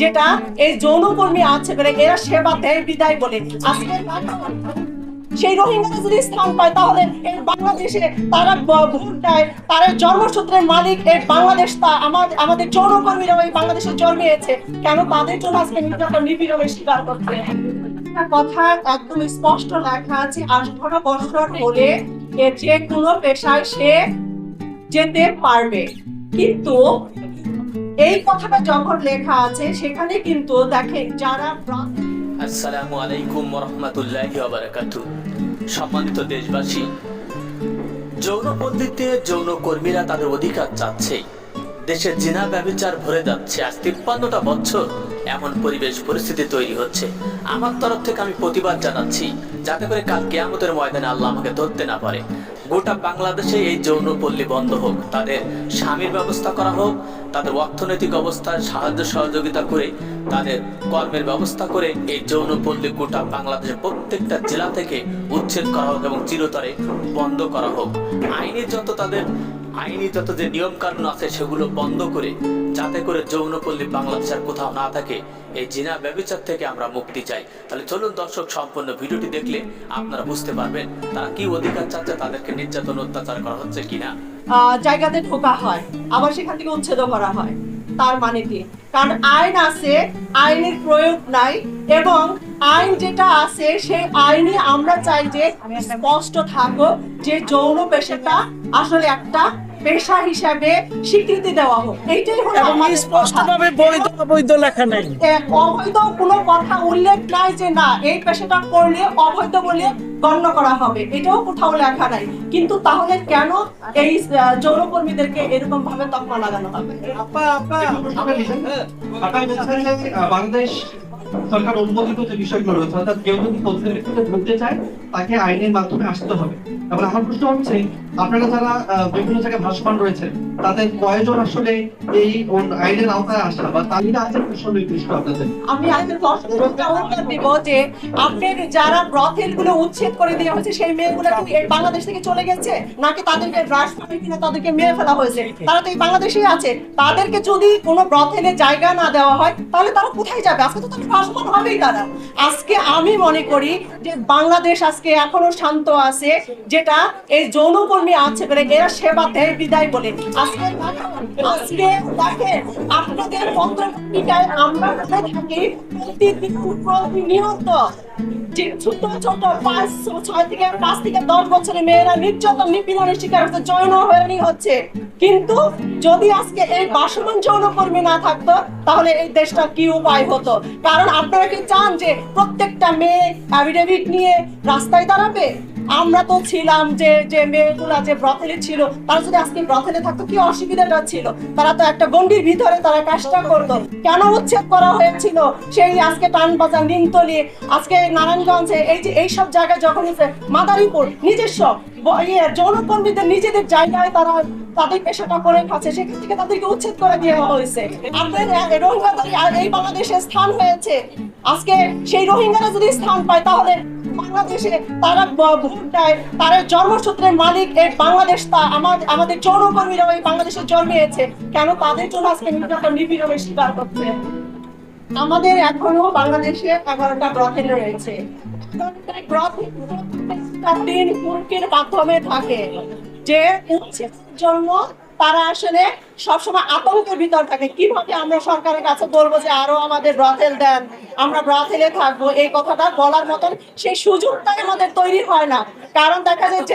যেটা এই যৌনকর্মী আছে বলে এরা সেবা দেয়, বিদায় বলে। আজকে সেই রোহিঙ্গারা যদি স্থান পায়, তাহলে এই বাংলাদেশে তারা ভোট দেয় তারা জন্মসূত্রের মালিক, এই বাংলাদেশ তা আমাদের আমাদের যৌনকর্মীরা এই বাংলাদেশে জন্মিয়েছে। কেন তাদের জন্য আজকে নির্যাতন, নিপীড়নের শিকার করতে কথা একদম স্পষ্ট লেখা আছে, আঠারো বছর হলে যে কোনো পেশায় সে যেতে পারবে। কিন্তু এই কথাটা যখন লেখা আছে, সেখানে কিন্তু দেখেন যারা আসসালামু আলাইকুম সম্মানিত দেশবাসী, যৌন কর্মীরা তাদের অধিকার চাচ্ছে। দেশের জিনা ব্যবচার ভরে যাচ্ছে। আজ তিপ্পান্নটা বছর এমন পরিবেশ পরিস্থিতি তৈরি হচ্ছে। আমার তরফ থেকে আমি প্রতিবাদ জানাচ্ছি, যাতে করে কাল কেয়ামতের ময়দানে আল্লাহ আমাকে ধরতে না পারে। গোটা বাংলাদেশে এই যৌন পল্লী বন্ধ হোক। তাদের স্বামীর ব্যবস্থা করা হোক, তাদের অর্থনৈতিক অবস্থায় সাহায্য সহযোগিতা করে, তাদের কর্মের ব্যবস্থা করে এই যৌন পল্লী গোটা বাংলাদেশের প্রত্যেকটা জেলা থেকে উচ্ছেদ করা হোক এবং চিরতরে বন্ধ করা হোক। আইনের যত তাদের আইনি যত যে নিয়ম কানুন আছে সেগুলো বন্ধ করে যাতে করে যৌনপল্লী বাংলাদেশের কোথাও না থাকে এই জিনা ব্যবচার থেকে আমরা মুক্তি চাই। তাহলে চলুন দর্শক সম্পূর্ণ ভিডিওটি দেখলে আপনারা বুঝতে পারবেন তারা কি অধিকার চাচ্ছে তাদেরকে নির্যাতন অত্যাচার করা হচ্ছে কিনা। জায়গাতে ঢোকা হয় আবার সেখান থেকে উচ্ছেদ করা হয়। তার মানে কি? কারণ আইন আছে আইনের প্রয়োগ নাই এবং আইন যেটা আছে সেই আইনে আমরা চাই যে স্পষ্ট থাকো যে যৌন পেশাটা আসলে একটা পেশা হিসাবে স্বীকৃতি দেওয়া হোক। এইটাই হলো আমাদের। স্পষ্টভাবে বৈধ অবৈধ লেখা নেই। অবৈধ কোনো কথা উল্লেখ নাই যে না এই পেশাটা করলে অবৈধ বলে গণ্য করা হবে। এটাও কোথাও লেখা নাই। কিন্তু তাহলে কেন এই যৌনকর্মীদেরকে এরকম ভাবে তকমা লাগানো হবে? আপা আপা। বাংলাদেশ সরকার অনুমোদিত যে বিষয়গুলো রয়েছে, অর্থাৎ কেউ যদি ভিত্তিতে ঢুকতে চায়, তাকে আইনের মাধ্যমে আসতে হবে। এবার আমার প্রশ্ন হচ্ছে, আপনারা যারা বিভিন্ন জায়গায় ভাসমান রয়েছেন, তাদের কয়জন আসলে এই আইনের আওতায় আসা বা তালিকা আছে আপনাদের? আমি দিব যে আপনার যারা ব্রথেলগুলো উচ্ছেদ করে দেওয়া হয়েছে সেই মেয়েগুলো কি বাংলাদেশ থেকে চলে গেছে? নাকি তাদেরকে কিনা তাদেরকে মেরে ফেলা হয়েছে? তারা তো এই বাংলাদেশেই আছে। তাদেরকে যদি কোনো ব্রথেলে জায়গা না দেওয়া হয়, তাহলে তারা কোথায় যাবে? আজকে তো তাদের ভাসমান হবেই আজকে আমি মনে করি যে বাংলাদেশ আজকে এখনও শান্ত আছে, যেটা এই যৌনকর্মী আছে বলে এরা সেবা দেয় বিদায় বলে। আজকে আজকে দেখেন, আপনাদের পত্রিকায় আমরা থাকি প্রতিনিয়ত কিন্তু যদি আজকে এই না থাকতো, তাহলে এই দেশটা কি উপায় হতো? কারণ আপনারা কি চান যে প্রত্যেকটা মেয়ে নিয়ে রাস্তায় দাঁড়াবে? আমরা তো ছিলাম যে যে মেয়েগুলা যে ব্রথেলে ছিল, তারা যদি আজকে ব্রথেলে থাকতো, কি অসুবিধাটা ছিল? তারা তো একটা গন্ডির ভিতরে তারা কাজটা করতো। কেন উচ্ছেদ করা হয়েছিল? সেই আজকে টানবাজার, নিমতলি, আজকে নারায়ণগঞ্জে, এই যে, এইসব জায়গায় যখন মাদারীপুর, নিজস্ব ইয়ে যৌনকর্মীদের, নিজেদের জায়গায় তারা তাদের পেশাটা করে খাচ্ছে, সেখান থেকে তাদেরকে উচ্ছেদ করে দেওয়া হয়েছে। আপনার রোহিঙ্গাদের এই বাংলাদেশে স্থান হয়েছে। আজকে সেই রোহিঙ্গারা যদি স্থান পায়, তাহলে বাংলাদেশে তারা ভোট দেয় তারা জন্মসূত্রের মালিক এই বাংলাদেশ তা আমাদের আমাদের যৌনকর্মীরা এই বাংলাদেশে জন্মিয়েছে। কেন তাদের জন্য আজকে নির্যাতন, নিপীড়নের শিকার করছে? আমাদের এখনও বাংলাদেশে এগারোটা ব্রথেল রয়েছে। দিন মাধ্যমে থাকে। যে জন্য তারা আসলে সবসময় আতঙ্কের ভিতর থাকে। কীভাবে আমরা সরকারের কাছে বলব যে আরও আমাদের ব্রাথেল দেন? আমরা ব্রাথেলে থাকব। এই কথাটা বলার মতন সেই সুযোগটাই আমাদের তৈরি হয় না। কারণ দেখা যায়